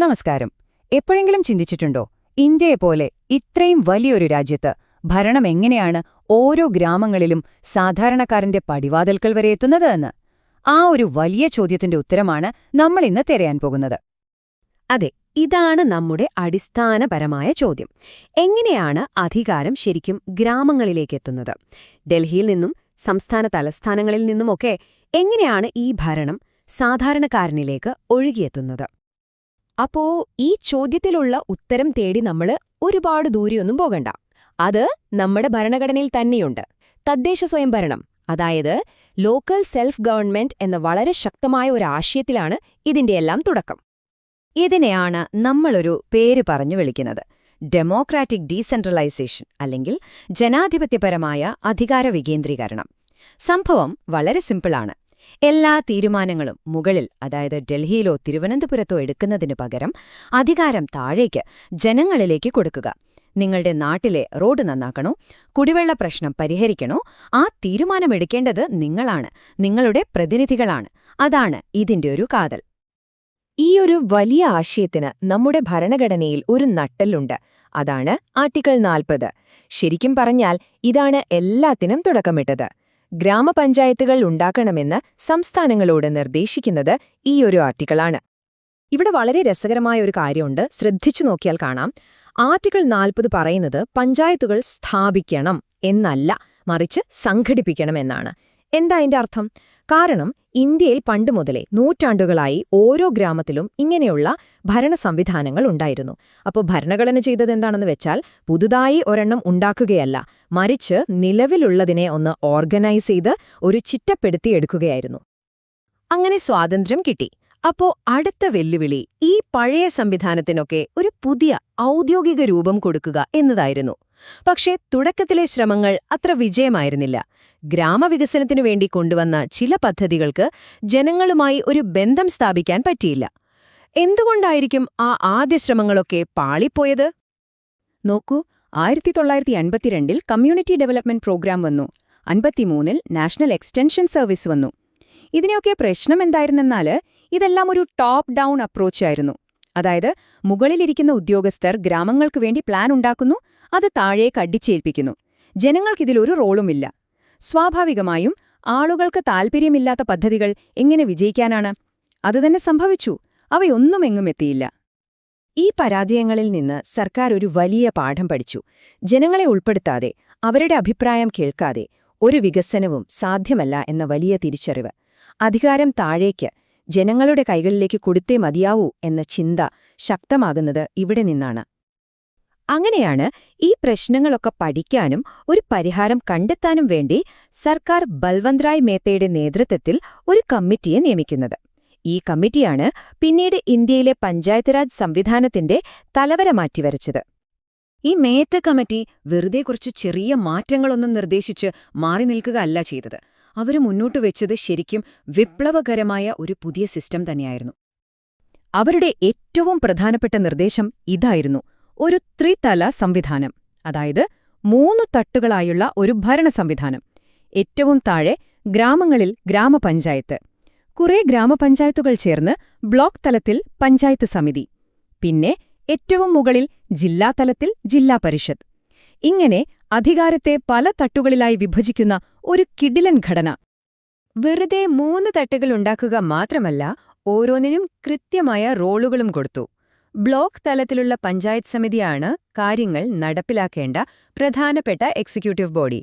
നമസ്കാരം. എപ്പോഴെങ്കിലും ചിന്തിച്ചിട്ടുണ്ടോ? ഇന്ത്യയെപ്പോലെ ഇത്രയും വലിയൊരു രാജ്യത്ത് ഭരണം എങ്ങനെയാണ് ഓരോ ഗ്രാമങ്ങളിലും സാധാരണക്കാരന്റെ പടിവാതിൽക്കൽ വരെ എത്തുന്നത് എന്ന്? ആ ഒരു വലിയ ചോദ്യത്തിന്റെ ഉത്തരമാണ് നമ്മൾ ഇന്ന് തിരയാൻ പോകുന്നത്. അതെ ഇതാണ് നമ്മുടെ അടിസ്ഥാനപരമായ ചോദ്യം. എങ്ങനെയാണ് അധികാരം ശരിക്കും ഗ്രാമങ്ങളിലേക്കെത്തുന്നത് ഡൽഹിയിൽ നിന്നും സംസ്ഥാന തലസ്ഥാനങ്ങളിൽ നിന്നുമൊക്കെ എങ്ങനെയാണ് ഈ ഭരണം സാധാരണക്കാരനിലേക്ക് ഒഴുകിയെത്തുന്നത്? അപ്പോ ഈ ചോദ്യത്തിലുള്ള ഉത്തരം തേടി നമ്മൾ ഒരുപാട് ദൂരെയൊന്നും പോകണ്ട. അത് നമ്മുടെ ഭരണഘടനയിൽ തന്നെയുണ്ട്. തദ്ദേശ സ്വയംഭരണം അതായത് ലോക്കൽ സെൽഫ് ഗവൺമെന്റ് എന്ന വളരെ ശക്തമായ ഒരു ആശയത്തിലാണ് ഇതിന്റെയെല്ലാം തുടക്കം. ഇതിനെയാണ് നമ്മളൊരു പേര് പറഞ്ഞു വിളിക്കുന്നത്. ഡെമോക്രാറ്റിക് ഡീസെൻട്രലൈസേഷൻ അല്ലെങ്കിൽ ജനാധിപത്യപരമായ അധികാര വികേന്ദ്രീകരണം. സംഭവം വളരെ സിമ്പിളാണ്. എല്ലാ തീരുമാനങ്ങളും മുകളിൽ അതായത് ഡൽഹിയിലോ തിരുവനന്തപുരത്തോ എടുക്കുന്നതിനു പകരം അധികാരം താഴേക്ക് ജനങ്ങളിലേക്ക് കൊടുക്കുക. നിങ്ങളുടെ നാട്ടിലെ റോഡ് നന്നാക്കണോ? കുടിവെള്ള പ്രശ്നം പരിഹരിക്കണോ? ആ തീരുമാനമെടുക്കേണ്ടത് നിങ്ങളാണ് നിങ്ങളുടെ പ്രതിനിധികളാണ്. അതാണ് ഇതിന്റെ ഒരു കാതൽ. ഈ ഒരു വലിയ ആശയത്തിന് നമ്മുടെ ഭരണഘടനയിൽ ഒരു നട്ടലുണ്ട് അതാണ് ആർട്ടിക്കിൾ നാൽപ്പത്. ശരിക്കും പറഞ്ഞാൽ ഇതാണ് എല്ലാത്തിനും തുടക്കമിട്ടത്. ഗ്രാമപഞ്ചായത്തുകൾ ഉണ്ടാക്കണമെന്ന് സംസ്ഥാനങ്ങളോട് നിർദ്ദേശിക്കുന്നത് ഈ ഒരു ആർട്ടിക്കിളാണ്. ഇവിടെ വളരെ രസകരമായ ഒരു കാര്യമുണ്ട്. ശ്രദ്ധിച്ചു നോക്കിയാൽ കാണാം. ആർട്ടിക്കിൾ നാൽപ്പത് പറയുന്നത് പഞ്ചായത്തുകൾ സ്ഥാപിക്കണം എന്നല്ല മറിച്ച് സംഘടിപ്പിക്കണം എന്നാണ്. എന്താ അതിന്റെ അർത്ഥം? കാരണം ഇന്ത്യയിൽ പണ്ട് മുതലേ നൂറ്റാണ്ടുകളായി ഓരോ ഗ്രാമത്തിലും ഇങ്ങനെയുള്ള ഭരണ സംവിധാനങ്ങൾ ഉണ്ടായിരുന്നു. അപ്പോൾ ഭരണഘടന ചെയ്തത് എന്താണെന്ന് വെച്ചാൽ പുതുതായി ഒരെണ്ണം ഉണ്ടാക്കുകയല്ല മറിച്ച് നിലവിലുള്ളതിനെ ഒന്ന് ഓർഗനൈസ് ചെയ്ത് ഒരു ചിട്ടപ്പെടുത്തിയെടുക്കുകയായിരുന്നു. അങ്ങനെ സ്വാതന്ത്ര്യം കിട്ടി. അപ്പോ അടുത്ത വെല്ലുവിളി ഈ പഴയ സംവിധാനത്തിനൊക്കെ ഒരു പുതിയ ഔദ്യോഗിക രൂപം കൊടുക്കുക എന്നതായിരുന്നു. പക്ഷേ തുടക്കത്തിലെ ശ്രമങ്ങൾ അത്ര വിജയമായിരുന്നില്ല. ഗ്രാമവികസനത്തിനു വേണ്ടി കൊണ്ടുവന്ന ചില പദ്ധതികൾക്ക് ജനങ്ങളുമായി ഒരു ബന്ധം സ്ഥാപിക്കാൻ പറ്റിയില്ല. എന്തുകൊണ്ടായിരിക്കും ആ ആദ്യ ശ്രമങ്ങളൊക്കെ പാളിപ്പോയത്? നോക്കൂ ആയിരത്തി തൊള്ളായിരത്തി അൻപത്തിരണ്ടിൽ കമ്മ്യൂണിറ്റി ഡെവലപ്മെന്റ് പ്രോഗ്രാം വന്നു. അൻപത്തിമൂന്നിൽ നാഷണൽ എക്സ്റ്റൻഷൻ സർവീസ് വന്നു. ഇതിനെയൊക്കെ പ്രശ്നം എന്തായിരുന്നെന്നാൽ ഇതെല്ലാം ഒരു ടോപ്പ് ഡൗൺ അപ്രോച്ചായിരുന്നു അതായത് മുകളിലിരിക്കുന്ന ഉദ്യോഗസ്ഥർ ഗ്രാമങ്ങൾക്ക് വേണ്ടി പ്ലാൻ ഉണ്ടാക്കുന്നു അത് താഴേക്ക് അടിച്ചേൽപ്പിക്കുന്നു. ജനങ്ങൾക്കിതിലൊരു റോളുമില്ല സ്വാഭാവികമായും ആളുകൾക്ക് താൽപ്പര്യമില്ലാത്ത പദ്ധതികൾ എങ്ങനെ വിജയിക്കാനാണ്? അതുതന്നെ സംഭവിച്ചു. അവയൊന്നുമെങ്ങും എത്തിയില്ല. ഈ പരാജയങ്ങളിൽ നിന്ന് സർക്കാർ ഒരു വലിയ പാഠം പഠിച്ചു. ജനങ്ങളെ ഉൾപ്പെടുത്താതെ അവരുടെ അഭിപ്രായം കേൾക്കാതെ ഒരു വികസനവും സാധ്യമല്ല എന്ന വലിയ തിരിച്ചറിവ്. അധികാരം താഴേക്ക് ജനങ്ങളുടെ കൈകളിലേക്ക് കൊടുത്തേ മതിയാവൂ എന്ന ചിന്ത ശക്തമാകുന്നത് ഇവിടെ നിന്നാണ്. അങ്ങനെയാണ് ഈ പ്രശ്നങ്ങളൊക്കെ പഠിക്കാനും ഒരു പരിഹാരം കണ്ടെത്താനും വേണ്ടി സർക്കാർ ബൽവന്ത്രായ് മേത്തയുടെ നേതൃത്വത്തിൽ ഒരു കമ്മിറ്റിയെ നിയമിക്കുന്നത്. ഈ കമ്മിറ്റിയാണ് പിന്നീട് ഇന്ത്യയിലെ പഞ്ചായത്ത് രാജ് സംവിധാനത്തിന്റെ തലവര മാറ്റിവരച്ചത്. ഈ മേത്ത കമ്മിറ്റി വെറുതെ കുറച്ച് ചെറിയ മാറ്റങ്ങളൊന്നും നിർദ്ദേശിച്ച് മാറി നിൽക്കുക അല്ല ചെയ്തത്. അവർ മുന്നോട്ട് വെച്ചത് ശരിക്കും വിപ്ലവകരമായ ഒരു പുതിയ സിസ്റ്റം തന്നെയായിരുന്നു. അവരുടെ ഏറ്റവും പ്രധാനപ്പെട്ട നിർദ്ദേശം ഇതായിരുന്നു. ഒരു ത്രിതല സംവിധാനം അതായത് മൂന്നു തട്ടുകളായുള്ള ഒരു ഭരണ സംവിധാനം. ഏറ്റവും താഴെ ഗ്രാമങ്ങളിൽ ഗ്രാമപഞ്ചായത്ത്. കുറെ ഗ്രാമപഞ്ചായത്തുകൾ ചേർന്ന് ബ്ലോക്ക് തലത്തിൽ പഞ്ചായത്ത് സമിതി. പിന്നെ ഏറ്റവും മുകളിൽ ജില്ലാതലത്തിൽ ജില്ലാ പരിഷത്ത്. ഇങ്ങനെ അധികാരത്തെ പല തട്ടുകളിലായി വിഭജിക്കുന്ന ഒരു കിടിലൻ ഘടന. വെറുതെ മൂന്ന് തട്ടുകൾ ഉണ്ടാക്കുക മാത്രമല്ല ഓരോന്നിനും കൃത്യമായ റോളുകളും കൊടുത്തു. ബ്ലോക്ക് തലത്തിലുള്ള പഞ്ചായത്ത് സമിതിയാണ് കാര്യങ്ങൾ നടപ്പിലാക്കേണ്ട പ്രധാനപ്പെട്ട എക്സിക്യൂട്ടീവ് ബോഡി.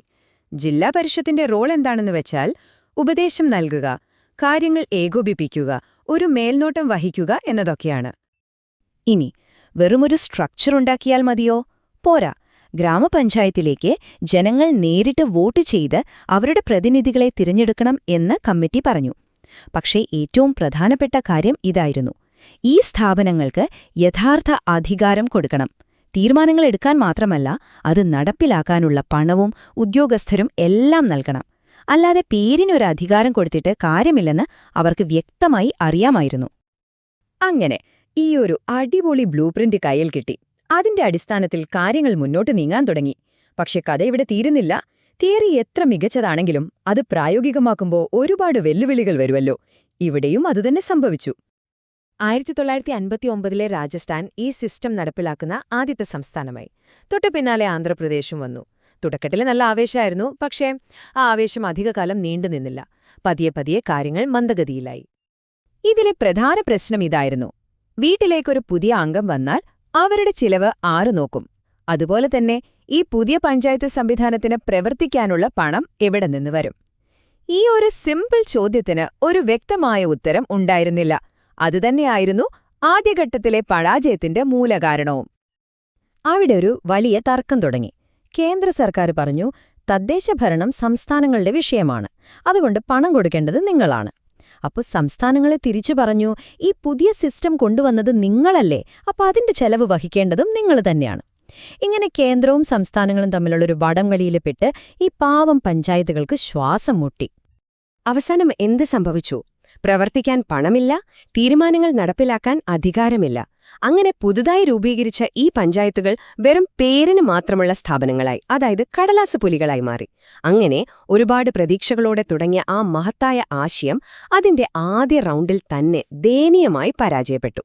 ജില്ലാ പരിഷത്തിന്റെ റോൾ എന്താണെന്ന് വെച്ചാൽ ഉപദേശം നൽകുക കാര്യങ്ങൾ ഏകോപിപ്പിക്കുക ഒരു മേൽനോട്ടം വഹിക്കുക എന്നതൊക്കെയാണ്. ഇനി വെറുമൊരു സ്ട്രക്ചർ ഉണ്ടാക്കിയാൽ മതിയോ? പോരാ ഗ്രാമപഞ്ചായത്തിലേക്ക് ജനങ്ങൾ നേരിട്ട് വോട്ട് ചെയ്ത് അവരുടെ പ്രതിനിധികളെ തിരഞ്ഞെടുക്കണം എന്ന് കമ്മിറ്റി പറഞ്ഞു. പക്ഷേ ഏറ്റവും പ്രധാനപ്പെട്ട കാര്യം ഇതായിരുന്നു. ഈ സ്ഥാപനങ്ങൾക്ക് യഥാർത്ഥ അധികാരം കൊടുക്കണം. തീരുമാനങ്ങൾ എടുക്കാൻ മാത്രമല്ല അത് നടപ്പിലാക്കാനുള്ള പണവും ഉദ്യോഗസ്ഥരും എല്ലാം നൽകണം. അല്ലാതെ പേരിനൊരു അധികാരം കൊടുത്തിട്ട് കാര്യമില്ലെന്ന് അവർക്ക് വ്യക്തമായി അറിയാമായിരുന്നു. അങ്ങനെ ഈയൊരു അടിപൊളി ബ്ലൂപ്രിന്റ് കയ്യിൽ കിട്ടി. അതിന്റെ അടിസ്ഥാനത്തിൽ കാര്യങ്ങൾ മുന്നോട്ട് നീങ്ങാൻ തുടങ്ങി. പക്ഷെ കഥ ഇവിടെ തീരുന്നില്ല. തിയറി എത്ര മികച്ചതാണെങ്കിലും അത് പ്രായോഗികമാക്കുമ്പോൾ ഒരുപാട് വെല്ലുവിളികൾ വരുമല്ലോ. ഇവിടെയും അതുതന്നെ സംഭവിച്ചു. ആയിരത്തി തൊള്ളായിരത്തി അൻപത്തി ഒമ്പതിലെ രാജസ്ഥാൻ ഈ സിസ്റ്റം നടപ്പിലാക്കുന്ന ആദ്യത്തെ സംസ്ഥാനമായി. തൊട്ടു പിന്നാലെ ആന്ധ്രാപ്രദേശും വന്നു. തുടക്കത്തിൽ നല്ല ആവേശമായിരുന്നു. പക്ഷേ ആ ആവേശം അധികകാലം നീണ്ടുനിന്നില്ല പതിയെ പതിയെ കാര്യങ്ങൾ മന്ദഗതിയിലായി. ഇതിലെ പ്രധാന പ്രശ്നം ഇതായിരുന്നു. വീട്ടിലേക്കൊരു പുതിയ അംഗം വന്നാൽ അവരുടെ ചിലവ് ആര് നോക്കും? അതുപോലെ തന്നെ ഈ പുതിയ പഞ്ചായത്ത് സംവിധാനത്തിന് പ്രവർത്തിക്കാനുള്ള പണം എവിടെ നിന്ന് വരും? ഈ ഒരു സിമ്പിൾ ചോദ്യത്തിന് ഒരു വ്യക്തമായ ഉത്തരം ഉണ്ടായിരുന്നില്ല. അതുതന്നെയായിരുന്നു ആദ്യഘട്ടത്തിലെ പരാജയത്തിന്റെ മൂലകാരണവും. അവിടെ ഒരു വലിയ തർക്കം തുടങ്ങി. കേന്ദ്ര സർക്കാർ പറഞ്ഞു തദ്ദേശഭരണം സംസ്ഥാനങ്ങളുടെ വിഷയമാണ്. അതുകൊണ്ട് പണം കൊടുക്കേണ്ടത് നിങ്ങളാണ്. അപ്പോൾ സംസ്ഥാനങ്ങളെ തിരിച്ചു പറഞ്ഞു ഈ പുതിയ സിസ്റ്റം കൊണ്ടുവന്നത് നിങ്ങളല്ലേ? അപ്പോൾ അതിന്റെ ചെലവ് വഹിക്കേണ്ടതും നിങ്ങൾ തന്നെയാണ്. ഇങ്ങനെ കേന്ദ്രവും സംസ്ഥാനങ്ങളും തമ്മിലുള്ളൊരു വടംവലിയിൽ പെട്ട് ഈ പാവം പഞ്ചായത്തുകൾക്ക് ശ്വാസം മുട്ടി. അവസാനം എന്ത് സംഭവിച്ചു? പ്രവർത്തിക്കാൻ പണമില്ല തീരുമാനങ്ങൾ നടപ്പിലാക്കാൻ അധികാരമില്ല. അങ്ങനെ പുതുതായി രൂപീകരിച്ച ഈ പഞ്ചായത്തുകൾ വെറും പേരിന് മാത്രമുള്ള സ്ഥാപനങ്ങളായി അതായത് കടലാസ് പുലികളായി മാറി. അങ്ങനെ ഒരുപാട് പ്രതീക്ഷകളോടെ തുടങ്ങിയ ആ മഹത്തായ ആശയം അതിന്റെ ആദ്യ റൗണ്ടിൽ തന്നെ ദയനീയമായി പരാജയപ്പെട്ടു.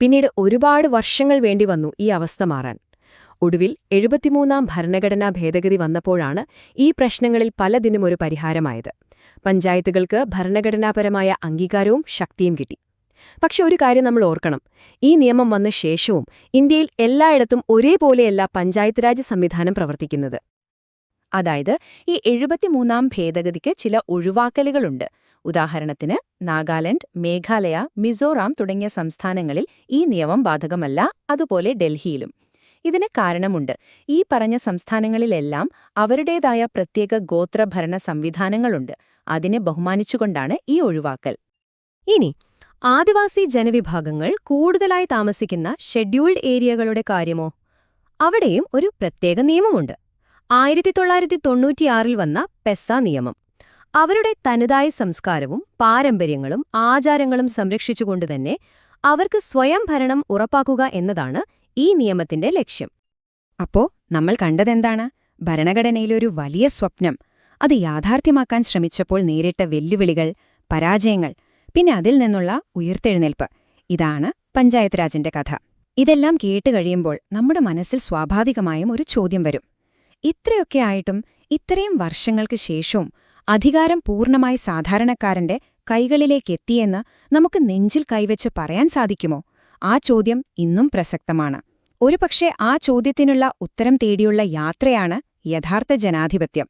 പിന്നീട് ഒരുപാട് വർഷങ്ങൾ വേണ്ടി വന്നു ഈ അവസ്ഥ മാറാൻ. ഒടുവിൽ എഴുപത്തിമൂന്നാം ഭരണഘടനാ ഭേദഗതി വന്നപ്പോഴാണ് ഈ പ്രശ്നങ്ങളിൽ പലതിനും ഒരു പരിഹാരമായത്. പഞ്ചായത്തുകൾക്ക് ഭരണഘടനാപരമായ അംഗീകാരവും ശക്തിയും കിട്ടി. പക്ഷെ ഒരു കാര്യം നമ്മൾ ഓർക്കണം. ഈ നിയമം വന്ന ശേഷവും ഇന്ത്യയിൽ എല്ലായിടത്തും ഒരേപോലെയല്ല പഞ്ചായത്ത് രാജ് സംവിധാനം പ്രവർത്തിക്കുന്നത്. അതായത് ഈ എഴുപത്തിമൂന്നാം ഭേദഗതിക്ക് ചില ഒഴിവാക്കലുകളുണ്ട്. ഉദാഹരണത്തിന് നാഗാലാൻഡ് മേഘാലയ മിസോറാം തുടങ്ങിയ സംസ്ഥാനങ്ങളിൽ ഈ നിയമം ബാധകമല്ല അതുപോലെ ഡൽഹിയിലും. ഇതിന് കാരണമുണ്ട്. ഈ പറഞ്ഞ സംസ്ഥാനങ്ങളിലെല്ലാം അവരുടേതായ പ്രത്യേക ഗോത്രഭരണ സംവിധാനങ്ങളുണ്ട്. അതിനെ ബഹുമാനിച്ചുകൊണ്ടാണ് ഈ ഒഴിവാക്കൽ. ഇനി ആദിവാസി ജനവിഭാഗങ്ങൾ കൂടുതലായി താമസിക്കുന്ന ഷെഡ്യൂൾഡ് ഏരിയകളുടെ കാര്യമോ? അവിടെയും ഒരു പ്രത്യേക നിയമമുണ്ട്. ആയിരത്തി തൊള്ളായിരത്തി തൊണ്ണൂറ്റിയാറിൽ വന്ന പെസ നിയമം. അവരുടെ തനതായ സംസ്കാരവും പാരമ്പര്യങ്ങളും ആചാരങ്ങളും സംരക്ഷിച്ചുകൊണ്ടുതന്നെ അവർക്ക് സ്വയം ഭരണം ഉറപ്പാക്കുക എന്നതാണ് ഈ നിയമത്തിന്റെ ലക്ഷ്യം. അപ്പോ നമ്മൾ കണ്ടതെന്താണ്? ഭരണഘടനയിലൊരു വലിയ സ്വപ്നം. അത് യാഥാർത്ഥ്യമാക്കാൻ ശ്രമിച്ചപ്പോൾ നേരിട്ട വെല്ലുവിളികൾ പരാജയങ്ങൾ പിന്നെ അതിൽ നിന്നുള്ള ഉയർത്തെഴുന്നേൽപ്പ്. ഇതാണ് പഞ്ചായത്ത് രാജിന്റെ കഥ. ഇതെല്ലാം കേട്ട് കഴിയുമ്പോൾ നമ്മുടെ മനസ്സിൽ സ്വാഭാവികമായും ഒരു ചോദ്യം വരും. ഇത്രയൊക്കെ ആയിട്ടും ഇത്രയും വർഷങ്ങൾക്ക് ശേഷവും അധികാരം പൂർണമായി സാധാരണക്കാരന്റെ കൈകളിലേക്കെത്തിയെന്ന് നമുക്ക് നെഞ്ചിൽ കൈവച്ച് പറയാൻ സാധിക്കുമോ? ആ ചോദ്യം ഇന്നും പ്രസക്തമാണ്. ഒരുപക്ഷെ ആ ചോദ്യത്തിനുള്ള ഉത്തരം തേടിയുള്ള യാത്രയാണ് യഥാർത്ഥ ജനാധിപത്യം.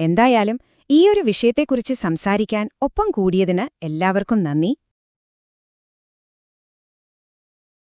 എന്തായാലും ഈയൊരു വിഷയത്തെക്കുറിച്ച് സംസാരിക്കാൻ ഒപ്പം കൂടിയതിന് എല്ലാവർക്കും നന്ദി.